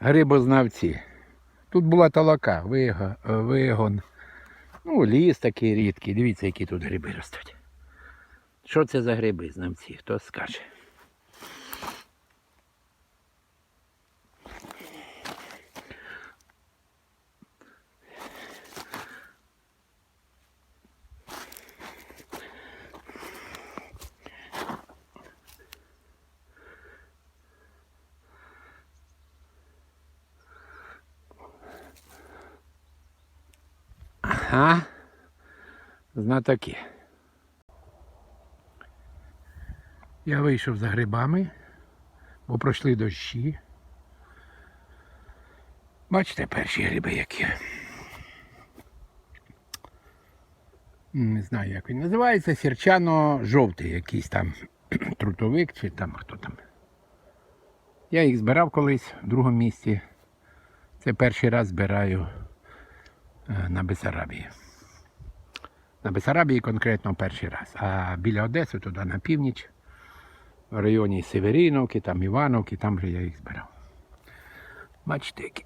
грибознавці. Тут була талака, е, вигон. Ну, ліс такий рідкий. Дивіться, які тут гриби ростуть. Що це за гриби, знавці? Хто скаже? Ага. Знатоки. Я вийшов за грибами, бо пройшли дощі. Бачите перші гриби які. Не знаю, як він називається. Сірчано-жовтий якийсь там трутовик чи там хто там. Я їх збирав колись в другому місці. Це перший раз збираю на Бесарабії. На Бесарабії конкретно перший раз. А біля Одеси, туди на північ, в районі Северіновки, там Івановки, там вже я їх збирав. Бачите, які